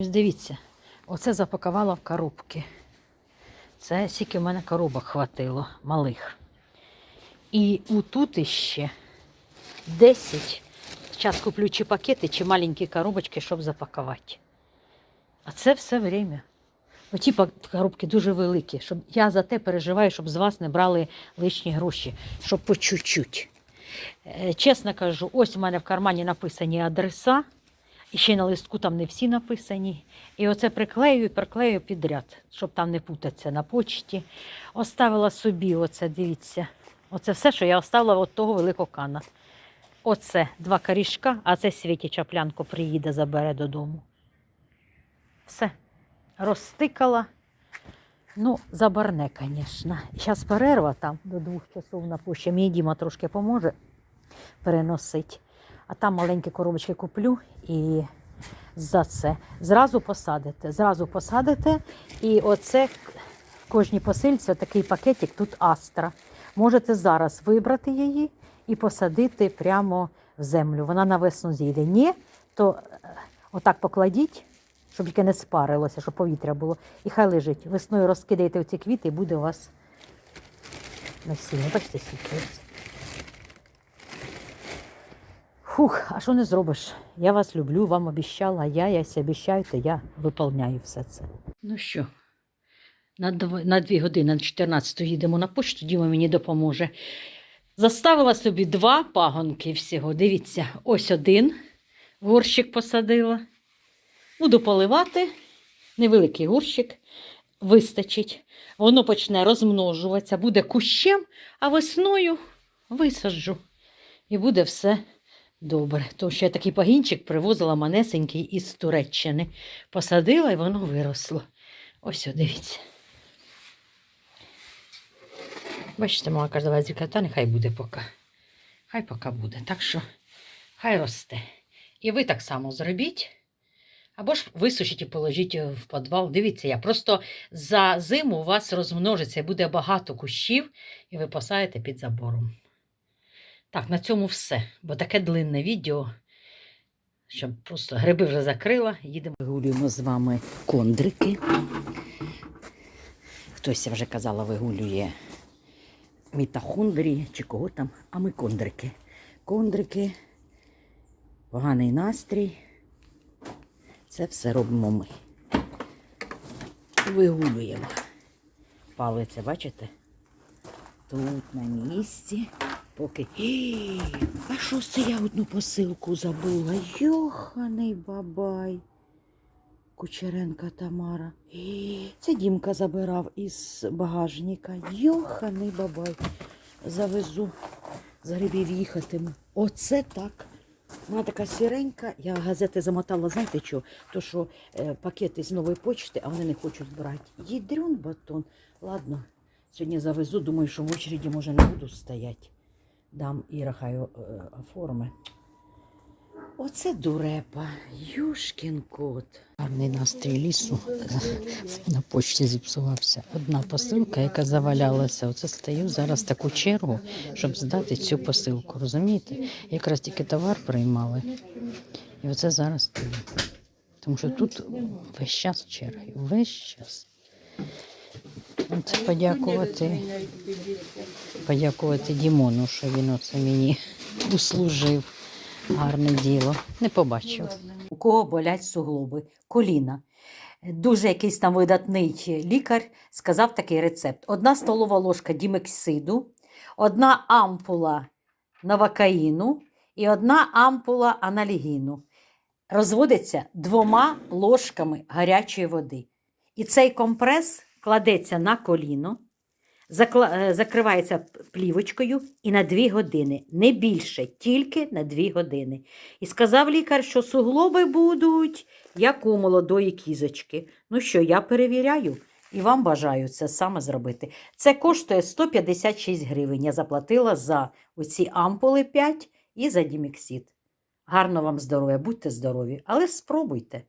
Ось Дивіться, оце запакувала в коробки. Це скільки в мене коробок хватило, малих. І отут іще 10. Зараз куплю чи пакети, чи маленькі коробочки, щоб запакувати. А це все время. Оті коробки дуже великі. Щоб я за те переживаю, щоб з вас не брали лишні гроші, щоб по чуть-чуть. Е, Чесно кажу, ось у мене в кармані написані адреса, і ще на листку там не всі написані. І оце приклею і приклею підряд, щоб там не путатися на почті. Оставила собі, оце, дивіться, оце все, що я оставила від того великого кана. Оце два корішка, а це Світі Чаплянко приїде, забере додому. Все. Розтикала. Ну, забарне, звісно. Зараз перерва там до двох часов на пошті. Мій Діма трошки поможе переносити. А там маленькі коробочки куплю і за це. Зразу посадите. Зразу посадите. І оце в кожній посильці такий пакетик, тут астра. Можете зараз вибрати її і посадити прямо в землю. Вона на весну зійде. Ні, то е, отак покладіть, щоб тільки не спарилося, щоб повітря було. І хай лежить. Весною розкидаєте ці квіти і буде у вас насіння. Бачите, скільки ось. Фух, а що не зробиш? Я вас люблю, вам обіщала, я, якщо обіщаєте, я виповняю все це. Ну що, на, дв... на дві години, на 14 їдемо на почту, Діма мені допоможе. Заставила собі два пагонки всього. Дивіться, ось один горщик посадила. Буду поливати. Невеликий горщик вистачить. Воно почне розмножуватися, буде кущем, а весною висаджу. І буде все добре. Що я такий пагінчик привозила манесенький із Туреччини. Посадила і воно виросло. Ось, о, дивіться. Бачите, мама каже, давай зріката, нехай буде поки. Хай поки буде. Так що хай росте. І ви так само зробіть. Або ж висушіть і положіть в підвал. Дивіться, я просто за зиму у вас розмножиться і буде багато кущів, і ви посадите під забором. Так, на цьому все. Бо таке длинне відео, щоб просто гриби вже закрила. Їдемо. Вигулюємо з вами кондрики. Хтось я вже казала, вигулює мітахондрії чи кого там, а ми кондрики. Кондрики, поганий настрій. Це все робимо ми. Вигулюємо. Палиця, бачите? Тут на місці. Поки. А що це я одну посилку забула? Йоханий бабай. Кучеренка Тамара. Це Дімка забирав із багажника. Йоханий бабай. Завезу. З грибів їхатиму. Оце так. Вона така сіренька, я газети замотала, знаєте що? То що е, пакети з нової почти, а вони не хочуть брати. Їдрюн батон. Ладно, сьогодні завезу, думаю, що в очереді може не буду стояти. Дам Іра хай е, оформи. Оце дурепа, юшкін кот. Гарний настрій лісу на почті зіпсувався. Одна посилка, яка завалялася. Оце стою зараз таку чергу, щоб здати цю посилку. Розумієте? Якраз тільки товар приймали. І оце зараз стою. Тому що тут весь час черги, весь час. Це подякувати, подякувати Дімону, що він оце мені услужив. Гарне діло. Не побачив. У кого болять суглоби, коліна. Дуже якийсь там видатний лікар сказав такий рецепт: одна столова ложка дімексиду, одна ампула навакаїну і одна ампула аналігіну. Розводиться двома ложками гарячої води. І цей компрес кладеться на коліно, е, закривається плівочкою і на 2 години. Не більше, тільки на 2 години. І сказав лікар, що суглоби будуть, як у молодої кізочки. Ну що, я перевіряю і вам бажаю це саме зробити. Це коштує 156 гривень. Я заплатила за оці ампули 5 і за діміксид. Гарно вам здоров'я, будьте здорові, але спробуйте.